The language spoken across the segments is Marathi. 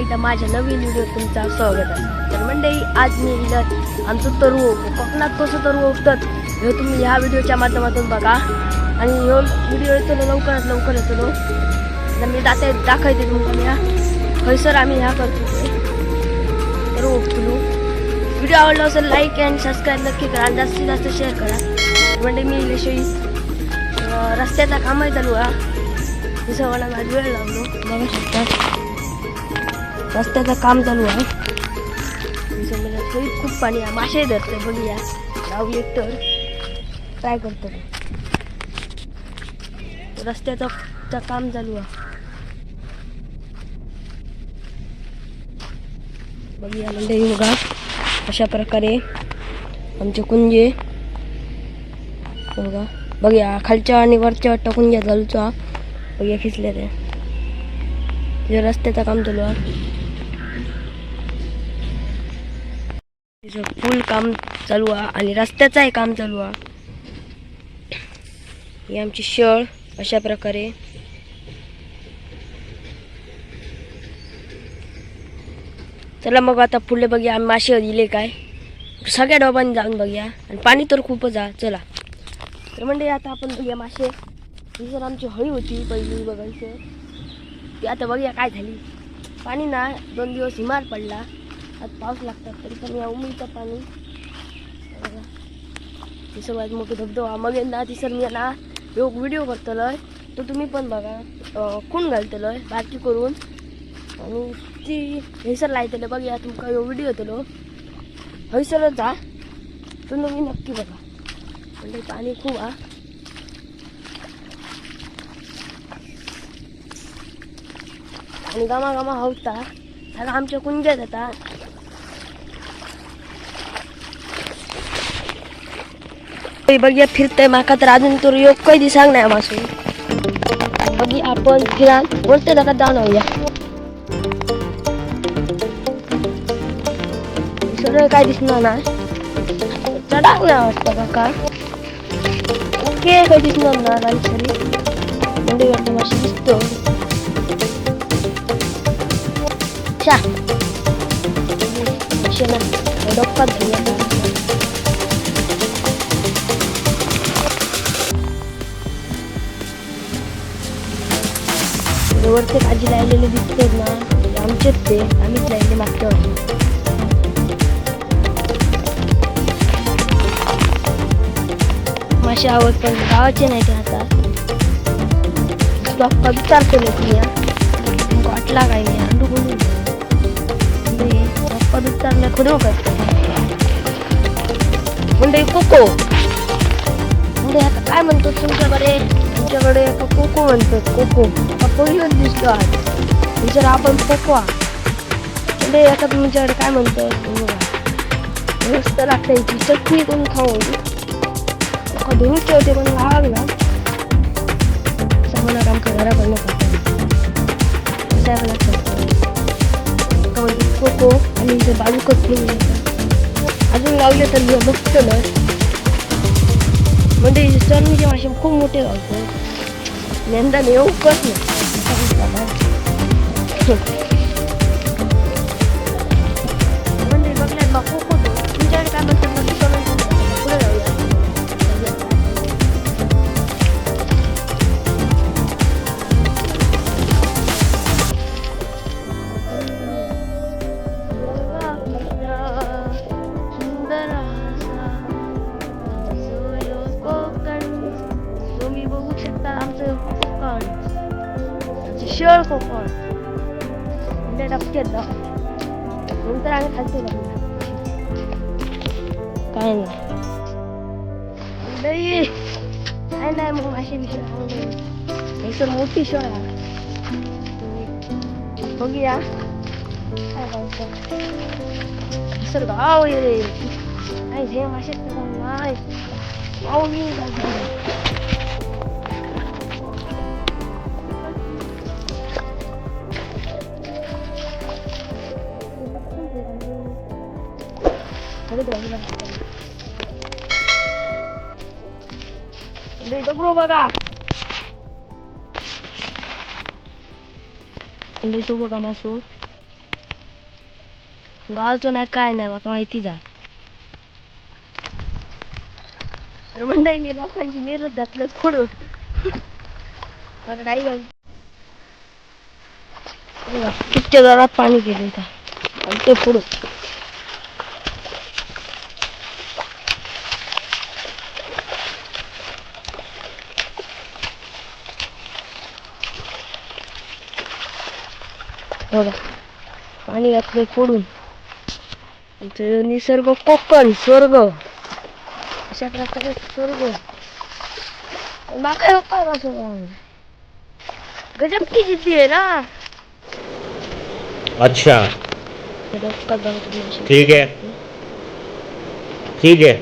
एकदा माझ्या नवीन व्हिडिओ तुमचा स्वागत आहे. तर मंडळी आज मी इलं आमचं तरू कोकणात कसं तरू उठतात हे तुम्ही ह्या व्हिडिओच्या माध्यमातून बघा. आणि ह्यो व्हिडिओ येतो ना लवकरात लवकर येतो तर मी दाते दाखवते तुमका मी खैसर आम्ही ह्या करतो. तर तरू व्हिडिओ आवडला असेल लाईक अँड सबस्क्राईब नक्की करा आणि जास्तीत जास्त शेअर करा. म्हणजे मी विषयी रस्त्याचा कामही चालू आहे. तिथं मला माझी वेळ लागलो. बघू शकता. रस्त्याचं काम चालू आहे. तिथं खूप पाणी आहे मासे धरते बघूया. जाऊ एक तर. ट्राय करतो रस्त्याचं काम चालू आहे. बघूया म्हणजे बघा. अशा प्रकारे आमचे कुंजे. बघा. बघूया खालच्या आणि वरच्या टाकून घ्या चालूचा. बघूया खिचले ते रस्त्याचं काम चालू आहे. फुल काम चालू आहे आणि रस्त्याचंही काम चालू आहे ही आमची शळ अशा प्रकारे. चला मग आता पुढले बघूया आम्ही मासे दिले काय. सगळ्या डोबांनी जाऊन बघूया. आणि पाणी तर खूपच आहे चला. तर म्हणजे आता आपण बघूया मासे. ही जर आमची हळी होती पहिली बघायचं. ती आता बघूया काय झाली. पाणी ना दोन दिवस हिमार पडला. आज पाऊस लागतात तरी पण या उमळीचं पाणी हे बघा हे धबधबा मग ना तिसर मी ना एक व्हिडिओ करतलोय. तो तुम्ही पण बघा. खूण खून घालतलोय बाकी करून. आणि ती हैसर लायतले बघया तुमका ह्यो व्हिडिओ येतलो. हैसरच जा. तो तुम्ही नक्की बघा. म्हणजे पाणी खूप हा. आणि गमा गमा हवता आता आमच्या कुंजात जाता. बघिया फिरतय माका तर अजून तो योग काही दिसांग नाही मासून बघी आपण फिरा बोलते नका जाऊन येऊया सरळ काय दिसणार ना चढाक नाही वाटतं काका ओके काही दिसणार ना राईट सरी म्हणजे वाटतं माशी दिसतो शा माशी ना डोक्यात धुया वरचे काजी लायलेले दिसते ना आमचेच ते आम्हीच लायले मागच्या वर्षी. मासे आवड पण गावाचे नाही ते आता? बाप्पा विचारतो केले तुम्ही वाटला काय नाही अंडू बोलून बाप्पा विचारले खरं करते म्हणजे कोको. म्हणजे आता काय म्हणतो तुमच्याकडे? तुमच्याकडे आता कोको म्हणतात कोको. हा दिसतो आज. जर आपण पकवा. म्हणजे आता तुमच्याकडे काय म्हणतो मस्त लागते याची चटणी करून खाऊ का म्हणजे दोन्ही ठेवते पण लाग ना सांगणार आमच्या घराकडनं करतात कोको आणि इथे बाजू कचरून अजून लावले तर मी बघतो ना. म्हणजे चरणीचे मासे खूप मोठे लावतो यंदा येऊ नाही म्हणजे 네. 하나 먹 마시는 사람은 맥주 못 드셔야. 거기야. 아 맞다. 맥주를 아우 이래. 아니 제일 맛있는 건 아이. 아우 이거. 그래도 여기가 दगडो बघा. तो बघा मासू गावचं नाही काय नाही मला माहिती जा. तर मंडळी मी लोकांची मिरत घातलं खोडून नाही गं. बघा, पाणी गेले का आणि ते पुढं. बघा पाणी घातलं फोडून. आमचं निसर्ग कोकण स्वर्ग. अशा प्रकारे स्वर्ग. बाका काय असं गजब की जिद्दी आहे ना? अच्छा. ठीक है ठीक है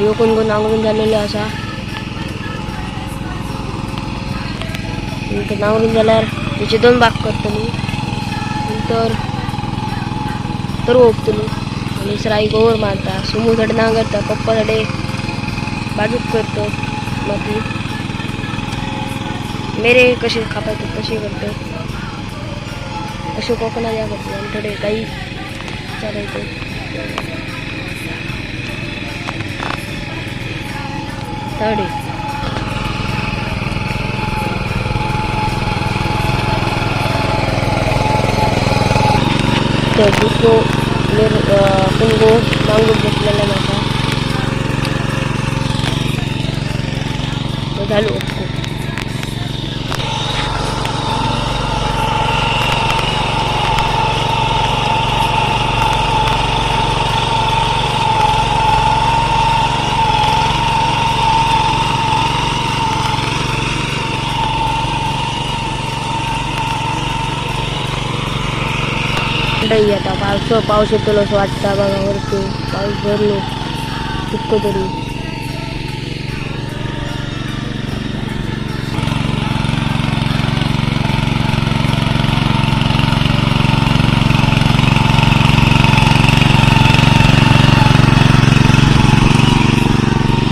तर ओकून कोण नांगरून झालेलो असा. नंतर नांगरून झाल्यावर त्याचे दोन भाग करतली नंतर तर ओपतली आणि सराई गोवर मारता सुमूकडे नांगरता पप्पाकडे बाजूक करतो माती. मेरे कसे कापायचे कसे करतो. अशोक कोकणात या करतो. आणि थोडे काही चालायचं. 30. So, gusto, uh, punggo, mango juice na lang ako. Magaloob ko. असं पाऊस येतो असं वाटतं बघावरती पाऊस भरलो. कितको तरी.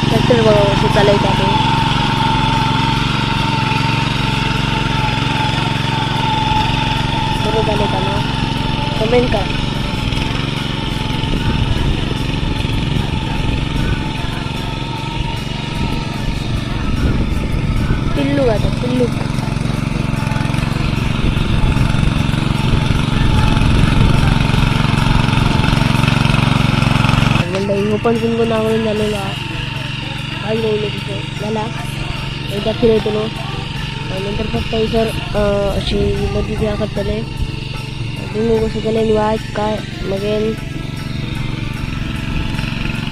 ट्रॅक्टर बघावं चालायचं आपण कमेंट करा. नांगरून झालेलो आहे. काय नाही तिथं? झाला एकदा फिरवतो आणि नंतर फक्त सर अशी नदी बिया करतले गुंगू कसं केले वाच काय? मग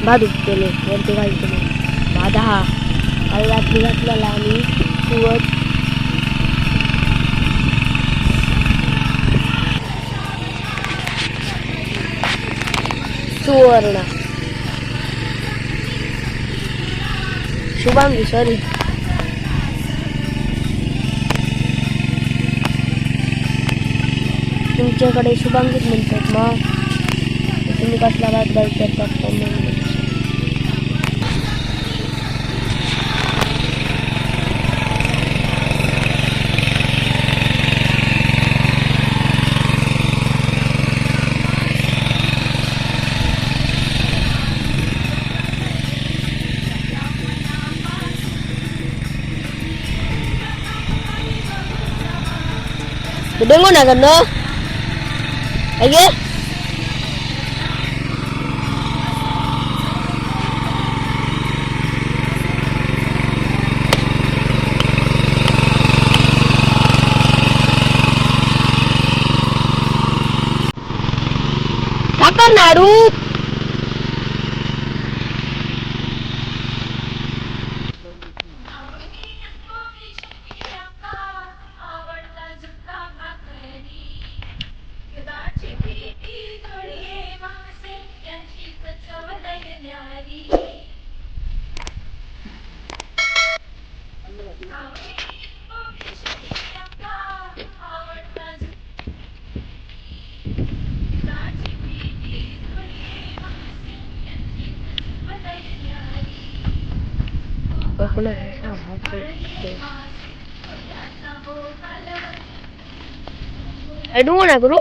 बाद उपकेले वरती घालतले बाद हा काल रात्री घातलेला आणि सुवत सुवर्ण. शुभांगी सॉरी तुमच्याकडे शुभांगीच म्हणतात मग तुम्ही कसला dungo na gano ayo takkan naruh parler avec un mon peu. Et nous, on a gros.